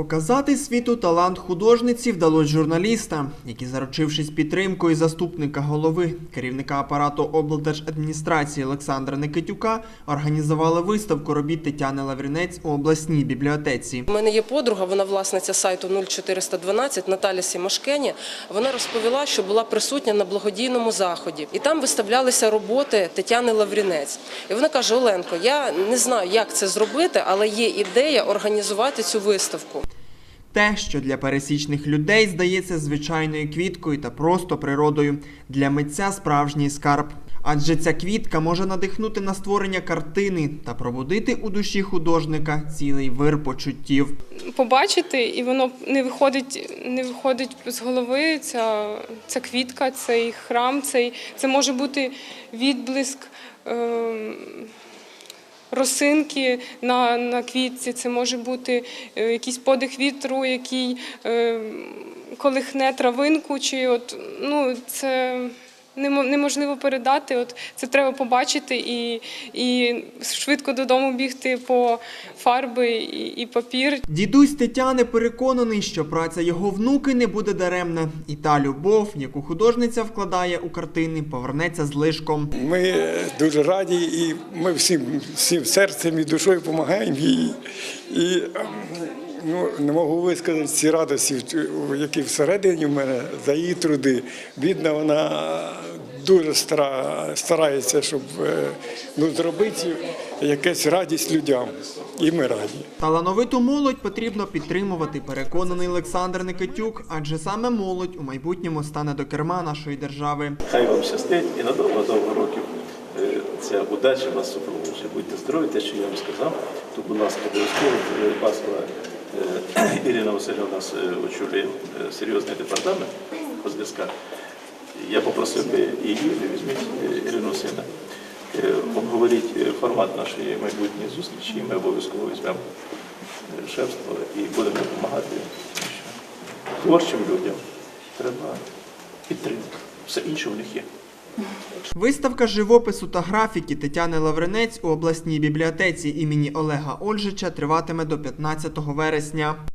Показати світу талант художниці вдалося журналістам, які, заручившись підтримкою заступника голови, керівника апарату облдержадміністрації Олександра Никитюка, організували виставку робіт Тетяни Лаврінець у обласній бібліотеці. У мене є подруга, вона власниця сайту 0412 Наталя Сімашкені. Вона розповіла, що була присутня на благодійному заході, і там виставлялися роботи Тетяни Лаврінець. І вона каже: Оленко, я не знаю, як це зробити, але є ідея організувати цю виставку. Те, що для пересічних людей здається звичайною квіткою та просто природою, для митця справжній скарб. Адже ця квітка може надихнути на створення картини та пробудити у душі художника цілий вир почуттів. побачити, і воно не виходить, не виходить з голови. Ця, ця квітка, цей храм, цей, це може бути відблиск. Е, Росинки на, на квітці, це може бути е, якийсь подих вітру, який е, колихне травинку, чи от ну це неможливо передати. От це треба побачити і, і швидко додому бігти по фарби і, і папір, Дідусь Тетяни переконаний, що праця його внуки не буде даремна, і та любов, яку художниця вкладає у картини, повернеться з лишком. Ми дуже раді і ми всім, всім серцем і душою допомагаємо їй. І ну, не можу висказати ці радості, які всередині в мене за її труди. Бідна, вона дуже стара, старається, щоб е, ну, зробити якась радість людям. І ми раді. Талановиту молодь потрібно підтримувати, переконаний Олександр Никитюк, адже саме молодь у майбутньому стане до керма нашої держави. Хай вам щастить і на довго-довго років ця удача вас супроводжує. Будьте здорові, те, що я вам сказав. Тут, будь ласка, обов'язково е, Паскова е, Ірина Васильівна у нас е, очолює серйозний департамент по зв'язках. Я попросив би її, візьміть Ірину е, обговоріть формат нашої майбутньої зустрічі, ми обов'язково візьмемо шефство і будемо допомагати. Творчим людям треба підтримка. Все інше в них є. Виставка живопису та графіки Тетяни Лавринець у обласній бібліотеці імені Олега Ольжича триватиме до 15 вересня.